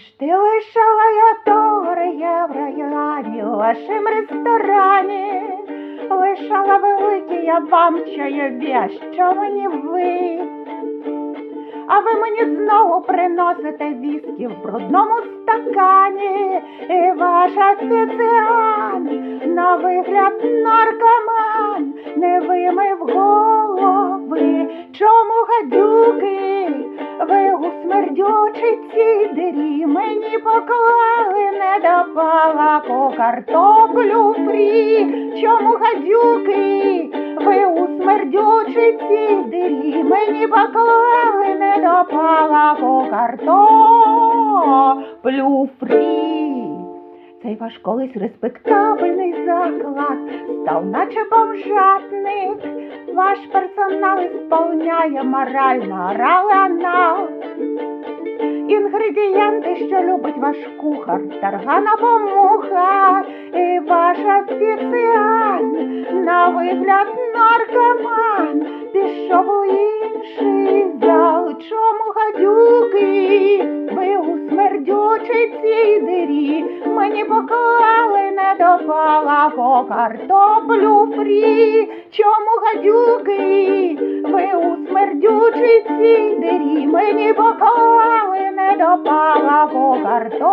ж ти лишала я долар, євро і ларі у вашому ресторані, лишала великі я вам чайові, а що мені ви, а ви мені знову приносите віскі в брудному стакані, і ваш офіціан на вигляд наркоман не вимив голови, чому гадю? Ви у смердючій цій дирі мені поклали не до палаку картоплю фрі. Чому гадюки? Ви у смердючій цій дирі мені поклали не до палаку картоплю фрі. Цей ваш колись респектабельний заклад став наче бомжатник. Ваш персонал ісполняє морально ралана. Інгредієнти, що любить ваш кухар, таргана помуха, і ваш офіціант на вигляд наркоман пішов у інший зал. Чому гадюки? Цій дирі мені поклали не допала по картоплю фрі. Чому гадюки? Ви у смердючій цій дирі мені поклали не допала по картоплю.